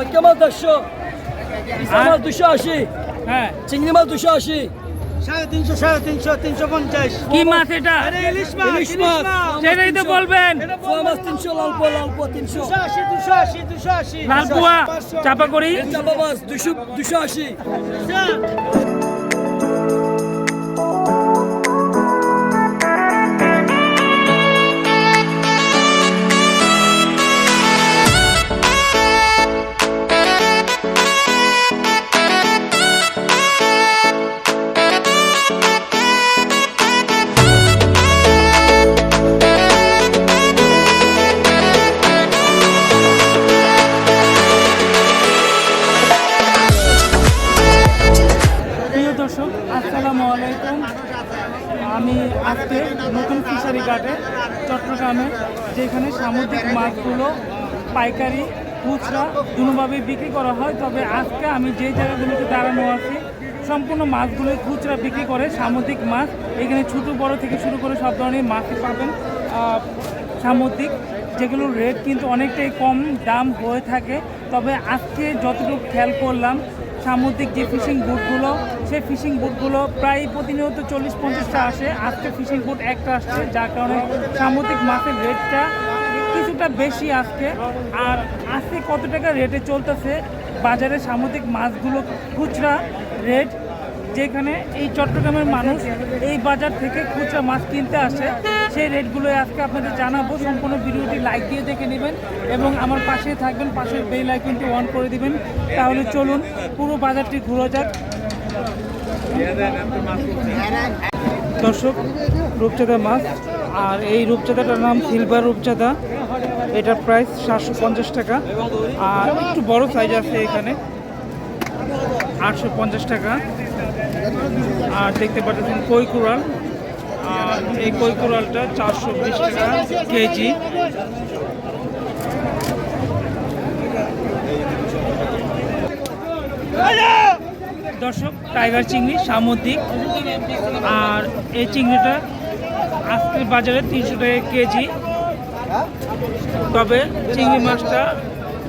মাছ দেড়শো মাছ দুশো আশি হ্যাঁ চিংড়ি মাছ দুশো আশি সাড়ে তিনশো সাড়ে তিনশো তিনশো পঞ্চাশ। কি মাছ এটা? ইলিশ মাছ ইলিশ মাছ। সেটাই তো বলবেন। মাছ তিনশো লাল পোয়া লাল পোয়া তিনশো আশি দুশো আশি দুশো আশি লাল পোয়া চাপা করি চাপা মাছ দুশো দুশো আশি। আলাইকুম আমি আজকে নতুন ফিশারি ঘাটে, চট্টগ্রামে, যেখানে সামুদ্রিক মাছগুলো, পাইকারি, খুচরা দুভাবে বিক্রি করা হয়। তবে আজকে আমি যে জায়গাগুলোতে দাঁড়ানো আছি, সম্পূর্ণ মাছগুলোই খুচরা বিক্রি করে সামুদ্রিক মাছ। এখানে ছোটো, বড় থেকে শুরু করে সব ধরনের মাছই পাবেন। সামুদ্রিক যেগুলোর রেট কিন্তু অনেকটাই কম দাম হয়ে থাকে। তবে আজকে যতটুকু খেয়াল করলাম সামুদ্রিক যে ফিশিং বুটগুলো, সেই ফিশিং বুটগুলো প্রায় প্রতিনিয়ত চল্লিশ, পঞ্চাশটা আসে। আজকে ফিশিং বুট একটা আসছে, যার কারণে সামুদ্রিক মাছের রেটটা কিছুটা বেশি আজকে। আর আজকে কত টাকা রেটে চলতেছে? বাজারে সামুদ্রিক মাছগুলো খুচরা রেট যেখানে এই চট্টগ্রামের মানুষ এই বাজার থেকে খুচরা মাছ কিনতে আসে, সেই রেটগুলো আজকে আপনাদের জানাব। সম্পূর্ণ ভিডিওটি লাইক দিয়ে দেখে নেবেন এবং আমার পাশে থাকবেন, পাশের বেল আইকনটি অন করে দিবেন। তাহলে চলুন, পুরো বাজারটি ঘুরে যাক। দর্শক, রূপচাঁদা মাছ, আর এই রূপচাঁদাটার নাম সিলভার রূপচাঁদা। এটার প্রাইস সাতশো পঞ্চাশ টাকা। আর একটু বড় সাইজ আছে এখানে। আটশো পঞ্চাশ টাকা। আর দেখতে পাচ্ছেন কই কুড়াল। আর এই কই কুড়ালটা চারশো বিশ টাকা কেজি। দর্শক, টাইগার চিংড়ি সামুদ্রিক। আর এই চিংড়িটা আজকের বাজারে তিনশো টাকা কেজি। তবে চিংড়ি মাছটা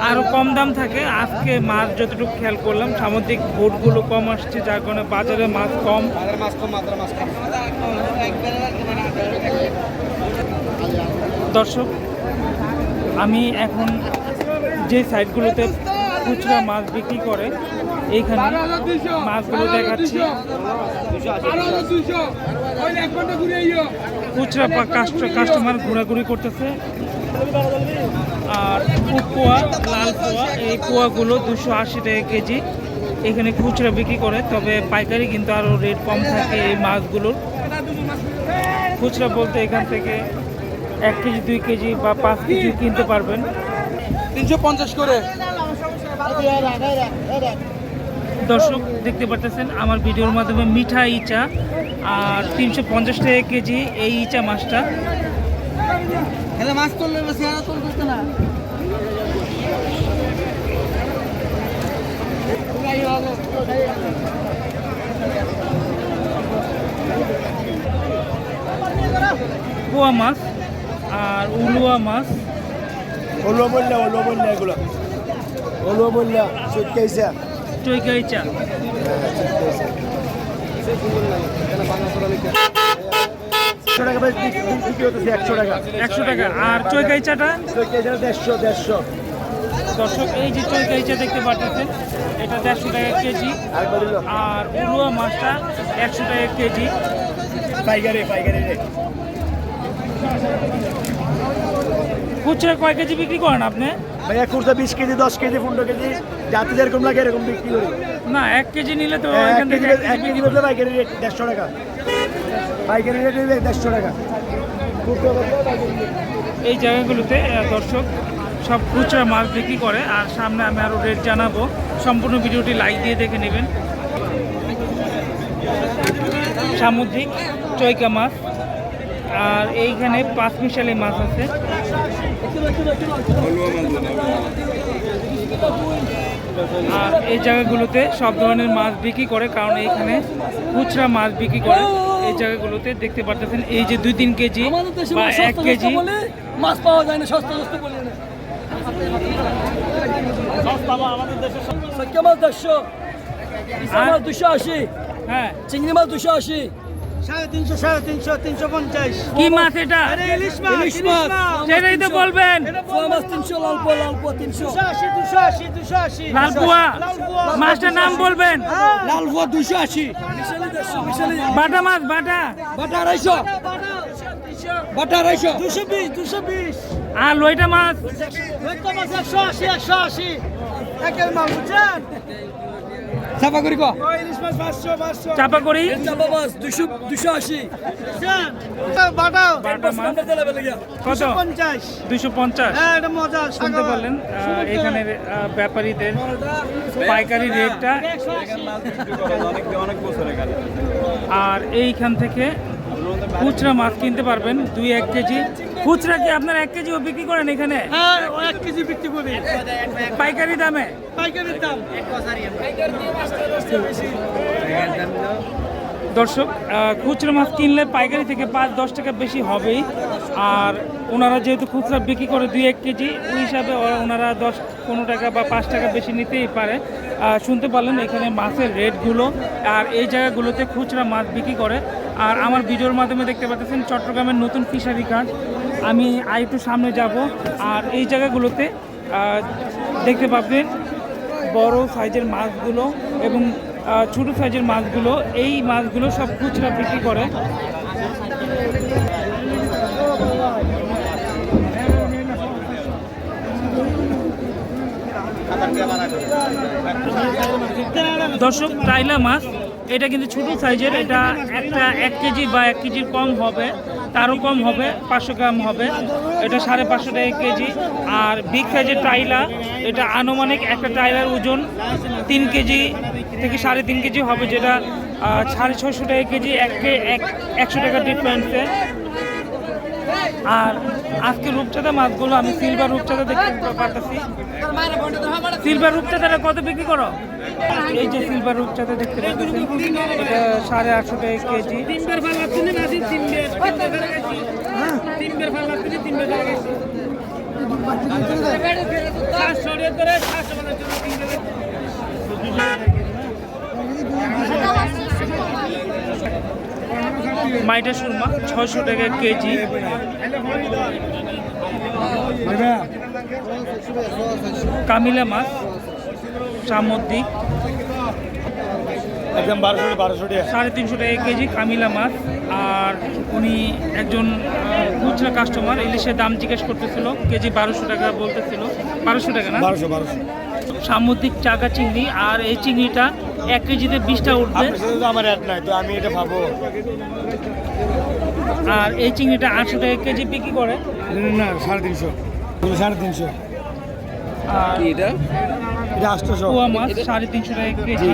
আরও কম দাম থাকে। আজকে মাছ যতটুকু খেয়াল করলাম সামুদ্রিক বোটগুলো কম আসছে যার কারণে বাজারে মাছ কম। দর্শক আমি এখন যে সাইটগুলোতে খুচরা মাছ বিক্রি করে এইখানে মাছগুলো দেখাচ্ছি। খুচরা কাস্ট- কাস্টমার ঘোরাঘুরি করতেছে। আর পোয়া লাল পোয়া এই পোয়াগুলো দুশো আশি টাকা কেজি। এখানে খুচরা বিক্রি করে তবে পাইকারি কিন্তু আরও রেট কম থাকে এই মাছগুলোর। খুচরা বলতে এখান থেকে এক কেজি দুই কেজি বা পাঁচ কেজি কিনতে পারবেন। তিনশো পঞ্চাশ করে। দর্শক দেখতে পাচ্ছেন আমার ভিডিওর মাধ্যমে মিঠা ইচা আর তিনশো পঞ্চাশ টাকা কেজি এই ইচা মাছটা। এলে মাছ তুললে চেহারা তুলতেছে না। পোয়া মাছ আর উলুয়া মাছ। হলুয়া বললা হলুয়া বললা এগুলো। হলুয়া বললা সুটকেসা চৈকা ইচা একশো টাকা বিক্রি বিক্রি হতেছে একশো টাকা। একশো টাকা। আর দেড়শো দেড়শো। দর্শক এই যে চৈকা দেখতে পাচ্ছেন এটা দেড়শো টাকা কেজি। আর মাছটা একশো টাকা কেজি। পাইকারি খুচরা কয় কেজি বিক্রি করেন আপনি? ভাইয়া কুর্তা বিশ কেজি দশ কেজি পনেরো কেজি যাতে যেরকম লাগে এরকম বিক্রি করি। না এক কেজি নিলে তো এক কেজি থেকে এক কেজি পাইকারি রেট দেড়শো টাকা। পাইকারি রেট দেড়শো টাকা। এই জায়গাগুলোতে দর্শক, সব খুচরা মাছ বিক্রি করে। আর সামনে আমি আরও রেট জানাব। সম্পূর্ণ ভিডিওটি লাইক দিয়ে দেখে নেবেন। সামুদ্রিক চৈকা মাছ। আর এইখানে পাঁচ মিশালি মাছ আছে। আর এই জায়গাগুলোতে সব ধরনের মাছ বিক্রি করে, কারণ এইখানে খুচরা মাছ বিক্রি করে। এই জায়গাগুলোতে দেখতে পাচ্ছেন এই যে দুই তিন কেজি আমাদের দেশে বা মাছ এক কেজি। মাছ পাওয়া যায় না সস্তা সস্তা। বলে না মাছ দেড়শো মাছ দুশো আশি হ্যাঁ। চিংড়ি মাছ দুশো আশি। সাড়ে তিনশো সাড়ে তিনশো তিনশো পঞ্চাশ। কি মাছ এটা? ইলিশ মাছ ইলিশ মাছ। সেটাই তো বলবেন। মাছ তিনশো আশি দুশো আশি দুশো আশি। লালপুয়া? লালপুয়া। মাছটার নাম বলবেন। লাল পোয়া দুশো আশি। বাটা মাছ বাটা। বাটা আড়াইশো। বাটা আড়াইশো। দুশো বিশ দুশো বিশ। আর লইটা মাছ? লইটা মাছ একশো আশি একশো আশি। একের মাছ বুঝছেন? চাপা করি চাপা করি। চাপা মাছ দুশো দুশো আশি। কত? দুশো পঞ্চাশ। হ্যাঁ এটা মজা শুনতে পারলেন এখানের ব্যাপারীদের পাইকারি রেটটা। আর এইখান থেকে খুচরা মাছ কিনতে পারবেন দুই এক কেজি। খুচরা কি আপনার এক কেজিও বিক্রি করেন এখানে? হ্যাঁ এক কেজি বিক্রি করি। পাইকারি দামে? দাম। দর্শক খুচরা মাছ কিনলে পাইকারি থেকে পাঁচ দশ টাকা বেশি হবেই। আর ওনারা যেহেতু খুচরা বিক্রি করে দুই এক কেজি ওই হিসাবে ওনারা দশ পনেরো টাকা বা পাঁচ টাকা বেশি নিতেই পারে। শুনতে পারলেন এখানে মাছের রেটগুলো। আর এই জায়গাগুলোতে খুচরা মাছ বিক্রি করে। আর আমার ভিডিওর মাধ্যমে দেখতে পাচ্ছেন চট্টগ্রামের নতুন ফিশারি ঘাট আমি আর একটু সামনে যাব আর এই জায়গাগুলোতে দেখতে পাবেন বড় সাইজের মাছগুলো এবং ছোট সাইজের মাছগুলো, এই মাছগুলো সব খুচরা বিক্রি করে। দর্শক টাইলা মাছ এটা কিন্তু ছোট সাইজের এটা একটা এক কেজি বা এক কেজির কম হবে তারও কম হবে পাঁচশো গ্রাম হবে। এটা সাড়ে পাঁচশো টাকা কেজি। আর বিগ সাইজের টাইলা এটা আনুমানিক একটা টাইলার ওজন তিন কেজি থেকে সাড়ে তিন কেজি হবে যেটা সাড়ে ছশো টাকা কেজি এক কে- এক একশো টাকা ডিফারেন্সে আর আজকে রূপচাঁদা মাছগুলো আমি সিলভার রূপচাঁদা দেখতে পারতেছি। সিলভার রূপচাঁদাটা কত বিক্রি করো? এই যে সিলভার রূপচাঁদা দেখতে পাচ্ছেন এটা সাড়ে আটশো টাকা কেজি। মাইটা সুরমা ছশো টাকা কেজি। কামিলা মাছ। সামুদ্রিক। একদম বারোশো বারোশো টাকা। সাড়ে তিনশো টাকা কেজি কামিলা মাছ আর উনি একজন খুচরা কাস্টমার ইলিশের দাম জিজ্ঞেস করতেছিল কেজি বারোশো টাকা বলতেছিল। বারোশো টাকা না? বারোশো বারোশো। সামুদ্রিক চাকা চিংড়ি আর এই চিংড়িটা এক কেজিতে বিশটা উঠবে। তো আমার অ্যাড নাই তো আমি এটা ভাবো আর এই চিংড়িটা আটশো টাকা কেজি বিক্রি করে। না সাড়ে তিনশো। সাড়ে তিনশো। আর এটা? আটশোশো পোয়া মাছ সাড়ে তিনশো টাকা কেজি।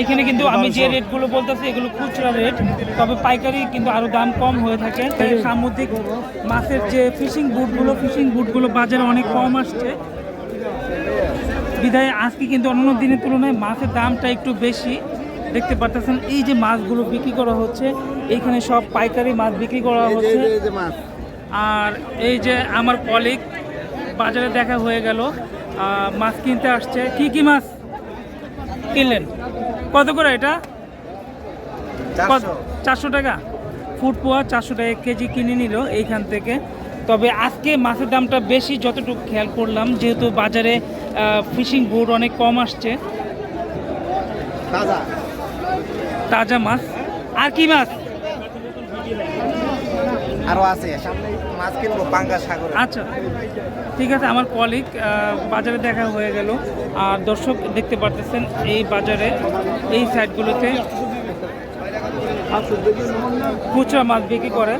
এখানে কিন্তু আমি যে রেটগুলো বলতেছি এগুলো খুচরা রেট। তবে পাইকারি কিন্তু আরও দাম কম হয়ে থাকে। সামুদ্রিক মাছের যে ফিশিং বুটগুলো ফিশিং বুটগুলো বাজারে অনেক কম আসছে। বিধায় আজকে কিন্তু অন্যান্য দিনের তুলনায় মাছের দামটা একটু বেশি। দেখতে পারতেছেন এই যে মাছগুলো বিক্রি করা হচ্ছে এইখানে সব পাইকারি মাছ বিক্রি করা হচ্ছে। আর এই যে আমার কলিগ বাজারে দেখা হয়ে গেল। মাছ কিনতে আসছে। কি কি মাছ কিনলেন? কত করে এটা? চারশো। টাকা? ফুট পোয়া চারশো টাকা কেজি কিনে নিল এইখান থেকে। তবে আজকে মাছের দামটা বেশি যতটুকু খেয়াল করলাম যেহেতু বাজারে ফিশিং বোট অনেক কম আসছে। তাজা। মাছ। আর কি মাছ? আরও আছে সামনে মাছ কিনবো পাঙ্গা সাগর। আচ্ছা। ঠিক আছে, আমার কলিগ বাজারে দেখা হয়ে গেল। আর দর্শক দেখতে পারতেছেন এই বাজারে, এই সাইডগুলোতে খুচরা মাছ বিক্রি করে।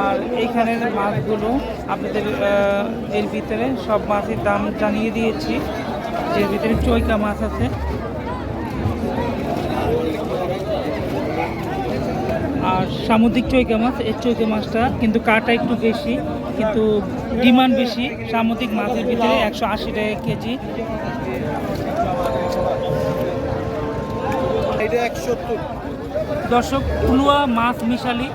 আর এইখানের মাছগুলো আপনাদের এর ভিতরে সব মাছের দাম জানিয়ে দিয়েছি। এর ভিতরে চৈকা মাছ আছে। আর সামুদ্রিক চৈকা মাছ এর চৈকা মাছটা কিন্তু কাটা একটু বেশি। কিন্তু ডিমান্ড বেশি সামুদ্রিক মাছের ভিতরে একশো আশি টাকা কেজি। দর্শক উলুয়া মাছ মিশালি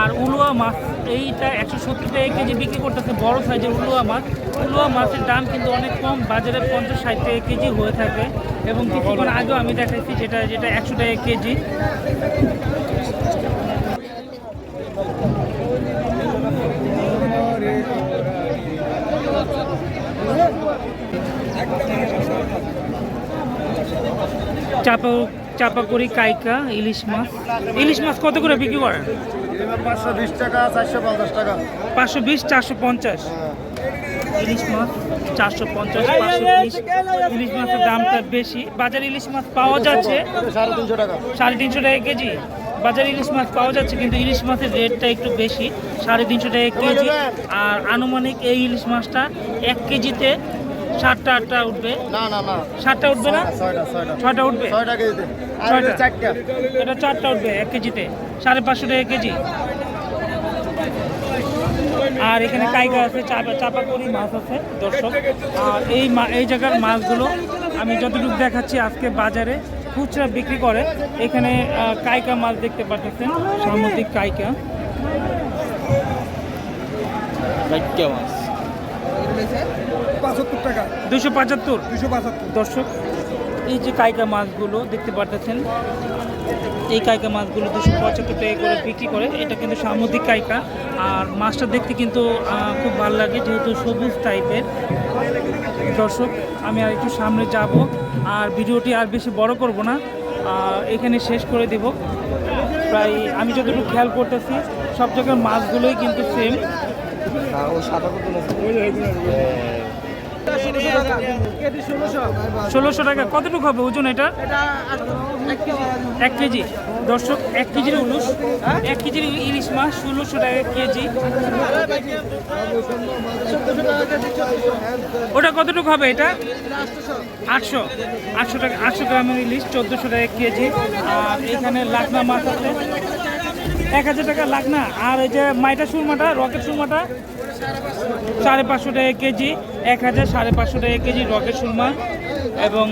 আর উলুয়া মাছ এইটা একশো সত্তর টাকা কেজি বিক্রি করতেছে বড় সাইজের উলুয়া মাছ। উলুয়া মাছের দাম কিন্তু অনেক কম বাজারে পঞ্চাশ ষাট টাকা কেজি হয়ে থাকে। এবং কিছুক্ষণ আগেও আমি দেখাচ্ছি যেটা যেটা একশো টাকা কেজি। চাপা চাপা করি কাইকা ইলিশ মাছ। ইলিশ মাছ কত করে বিক্রি করেন পাঁচশো বিশ টাকা চারশো পঞ্চাশ টাকা। পাঁচশো বিশ চারশো পঞ্চাশ। ইলিশ মাছ চারশো পঞ্চাশ পাঁচশো বিশ। ইলিশ মাছের দামটা বেশি। বাজার ইলিশ মাছ পাওয়া যাচ্ছে। সাড়ে তিনশো টাকা। সাড়ে তিনশো টাকা কেজি। বাজার ইলিশ মাছ পাওয়া যাচ্ছে কিন্তু ইলিশ মাছের রেটটা একটু বেশি। সাড়ে তিনশো টাকা কেজি। আর আনুমানিক এই ইলিশ মাছটা এক কেজিতে সাতটা আটটা উঠবে? না না না। সাতটা উঠবে না? ছয়টা ছয়টা ছয়টা। উঠবে? ছয়টা কেজিতে। আর ছয়টা। এটা চারটা। এটা চারটা উঠবে এক কেজিতে। সাড়ে পাঁচশো টাকা কেজি। আর এখানে কাইগা আছে চাপা চাপা করি মাছ আছে দর্শক। আর এই মা এই জায়গার মাছগুলো আমি যতটুকু দেখাচ্ছি আজকে বাজারে খুচরা বিক্রি করে। এখানে কাইকা মাছ দেখতে পাচ্ছেন সামুদ্রিক কাইকা। পঁচাত্তর টাকা। দুশো পঁচাত্তর? দুশো পঁচাত্তর। দর্শক এই যে কাইকা মাছগুলো দেখতে পাচ্ছেন এই কাইকা মাছগুলো দুশো পঁচাত্তর টাকা করে বিক্রি করে। এটা কিন্তু সামুদ্রিক কাইকা আর মাছটা দেখতে কিন্তু খুব ভালো লাগে যেহেতু সবুজ টাইপের। দর্শক আমি আর একটু সামনে যাব আর ভিডিওটি আর বেশি বড় করব না এখানে শেষ করে দেব। প্রায় আমি যতটুকু খেয়াল করতেছি সব জায়গার মাছগুলোই কিন্তু সেম ষোলোশো টাকা। কতটুকু হবে ওজন এটা? এক কেজি। দর্শক, এক কেজির উলুশ এক কেজির ইলিশ মাছ, ষোলোশো টাকা কেজি। ওটা কতটুকু হবে এটা? আটশো। আটশো টাকা, আটশো গ্রামের ইলিশ, চোদ্দোশো টাকা কেজি। আর এখানে লাকনা মাছ আছে। এক হাজার টাকা লাকনা আর এই যে মাইটা সুরমাটা, রকেট সুরমাটা, সাড়ে পাঁচশো টাকা কেজি, এক হাজার সাড়ে পাঁচশো টাকা কেজি রকেট সুরমা এবং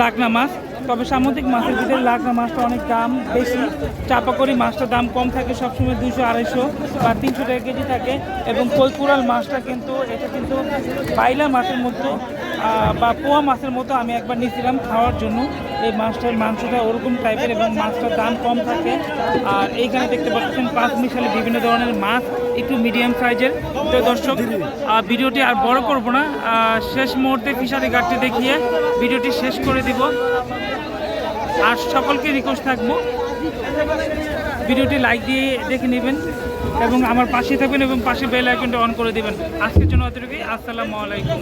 লাকনা মাছ। তবে সামুদ্রিক মাছের ভিতরে লাকনা মাছটা অনেক দাম বেশি। চাপাকড়ি মাছটার দাম কম থাকে, সবসময় দুশো আড়াইশো বা তিনশো টাকা কেজি থাকে এবং কৈকুরাল মাছটা কিন্তু, এটা কিন্তু বাইলা মাছের মতো বা পোয়া মাছের মতো আমি একবার নিয়েছিলাম খাওয়ার জন্য। এই মাছটার মাংসটা ওরকম টাইপের এবং মাছটার দাম কম থাকে। আর এইখানে দেখতে পাচ্ছেন পাঁচ মিশালে বিভিন্ন ধরনের মাছ, একটু মিডিয়াম সাইজের তো দর্শক ভিডিওটি আর বড় করব না। শেষ মুহূর্তে ফিশারি ঘাটটি দেখিয়ে ভিডিওটি শেষ করে দিব। আর সকলকে রিকোয়েস্ট থাকব, ভিডিওটি লাইক দিয়ে দেখে নেবেন এবং আমার পাশে থাকবেন এবং পাশে বেল আইকনটা অন করে দেবেন। আজকের জন্য অতটুকুই আসসালামু আলাইকুম।